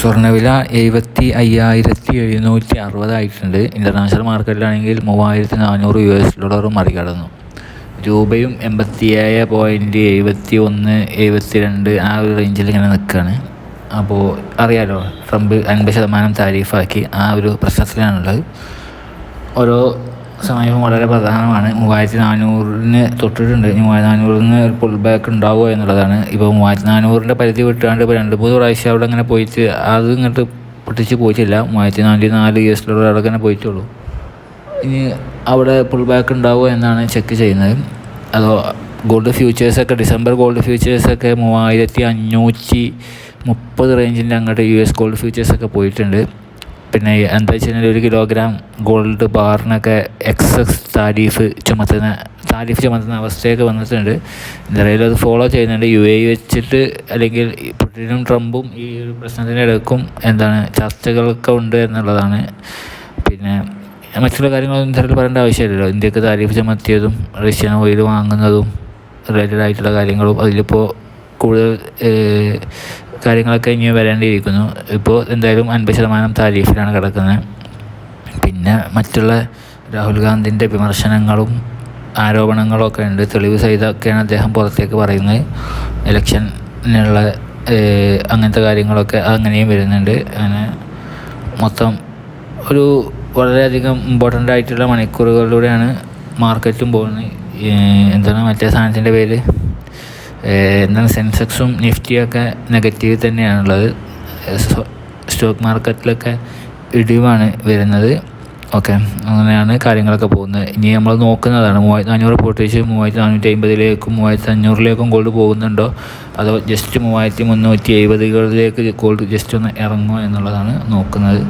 സ്വർണവില എഴുപത്തി അയ്യായിരത്തി എഴുന്നൂറ്റി അറുപതായിട്ടുണ്ട് ഇന്റർനാഷണൽ മാർക്കറ്റിലാണെങ്കിൽ മൂവായിരത്തി നാനൂറ് യു എസ് ഡോളറും മറികടന്നു. രൂപയും എൺപത്തി ഏഴ് പോയിന്റ് എഴുപത്തി ഒന്ന് എഴുപത്തി രണ്ട് ആ ഒരു റേഞ്ചിൽ ഇങ്ങനെ നിൽക്കുകയാണ് അപ്പോൾ അറിയാലോ ട്രംപ് അൻപത് ശതമാനം താരീഫാക്കി ആ ഒരു പ്രശ്നത്തിലാണുള്ളത്. ഓരോ സമയവും വളരെ പ്രധാനമാണ്. മൂവായിരത്തി നാനൂറിന് തൊട്ടിട്ടുണ്ട്. മൂവായിരത്തി നാനൂറിന് ഒരു പുൾ ബാക്ക് ഉണ്ടാവുമോ എന്നുള്ളതാണ്. ഇപ്പോൾ മൂവായിരത്തി നാനൂറിന്റെ പരിധി വിട്ടാണ്ട് ഇപ്പോൾ രണ്ട് മൂന്ന് പ്രാവശ്യം അവിടെ അങ്ങനെ പോയിട്ട് അത് ഇങ്ങോട്ട് പൊട്ടിച്ച് പോയിട്ടില്ല. മൂവായിരത്തി നാനൂറ്റി നാല് യു എസ് ഡോളർ അവിടെ അങ്ങനെ പോയിട്ടുള്ളൂ. ഇനി അവിടെ പുൾ ബാക്ക് ഉണ്ടാവുമോ എന്നാണ് ചെക്ക് ചെയ്യുന്നത്. അതോ ഗോൾഡ് ഫ്യൂച്ചേഴ്സൊക്കെ ഡിസംബർ ഗോൾഡ് ഫ്യൂച്ചേഴ്സൊക്കെ മൂവായിരത്തി അഞ്ഞൂറ്റി മുപ്പത് റേഞ്ചിന്റെ അങ്ങോട്ട് യു എസ് ഗോൾഡ് ഫ്യൂച്ചേഴ്സൊക്കെ പോയിട്ടുണ്ട്. പിന്നെ എന്താ വെച്ച് കഴിഞ്ഞാൽ ഒരു കിലോഗ്രാം ഗോൾഡ് ബാറിനൊക്കെ എക്സസ് താരീഫ് ചുമത്തുന്ന താരീഫ് ചുമത്തുന്ന അവസ്ഥയൊക്കെ വന്നിട്ടുണ്ട്. എന്തായാലും അത് ഫോളോ ചെയ്യുന്നുണ്ട്. യു എ വെച്ചിട്ട് അല്ലെങ്കിൽ പുടിനും ട്രംപും ഈ ഒരു പ്രശ്നത്തിന്റെ ഇടയ്ക്കും എന്താണ് ചർച്ചകളൊക്കെ ഉണ്ട് എന്നുള്ളതാണ്. പിന്നെ മറ്റുള്ള കാര്യങ്ങളൊന്നും ഇത്തരത്തിൽ പറയേണ്ട ആവശ്യമില്ലല്ലോ. ഇന്ത്യയ്ക്ക് താരീഫ് ചുമത്തിയതും റഷ്യൻ ഓയിൽ വാങ്ങുന്നതും റിലേറ്റഡ് ആയിട്ടുള്ള കാര്യങ്ങളും അതിലിപ്പോൾ കൂടുതൽ കാര്യങ്ങളൊക്കെ ഇനി വരേണ്ടിയിരിക്കുന്നു. ഇപ്പോൾ എന്തായാലും അൻപത് ശതമാനം താരീഫിലാണ് കിടക്കുന്നത്. പിന്നെ മറ്റുള്ള രാഹുൽ ഗാന്ധിന്റെ വിമർശനങ്ങളും ആരോപണങ്ങളൊക്കെ ഉണ്ട്. തെളിവ് സഹിതമൊക്കെയാണ് അദ്ദേഹം പുറത്തേക്ക് പറയുന്നത്. ഇലക്ഷനുള്ള അങ്ങനത്തെ കാര്യങ്ങളൊക്കെ അങ്ങനെയും വരുന്നുണ്ട്. അങ്ങനെ മൊത്തം ഒരു വളരെയധികം ഇമ്പോർട്ടന്റ് ആയിട്ടുള്ള മണിക്കൂറുകളിലൂടെയാണ് മാർക്കറ്റും പോകുന്നത്. എന്താണ് മറ്റേ സാധനത്തിന്റെ പേര്? എന്താണ് സെൻസെക്സും നിഫ്റ്റിയൊക്കെ നെഗറ്റീവ് തന്നെയാണുള്ളത്. സ്റ്റോക്ക് മാർക്കറ്റിലൊക്കെ ഇടിവാണ് വരുന്നത്. ഓക്കെ അങ്ങനെയാണ് കാര്യങ്ങളൊക്കെ പോകുന്നത്. ഇനി നമ്മൾ നോക്കുന്നതാണ് മൂവായിരത്തി നാനൂറ് പൊട്ടിച്ച് മൂവായിരത്തി നാനൂറ്റി അമ്പതിലേക്കും മൂവായിരത്തി അഞ്ഞൂറിലേക്കും ഗോൾഡ് പോകുന്നുണ്ടോ? അതോ ജസ്റ്റ് മൂവായിരത്തി മുന്നൂറ്റി എഴുപതുകളിലേക്ക് ഗോൾഡ് ജസ്റ്റ് ഒന്ന് ഇറങ്ങുമോ എന്നുള്ളതാണ് നോക്കുന്നത്.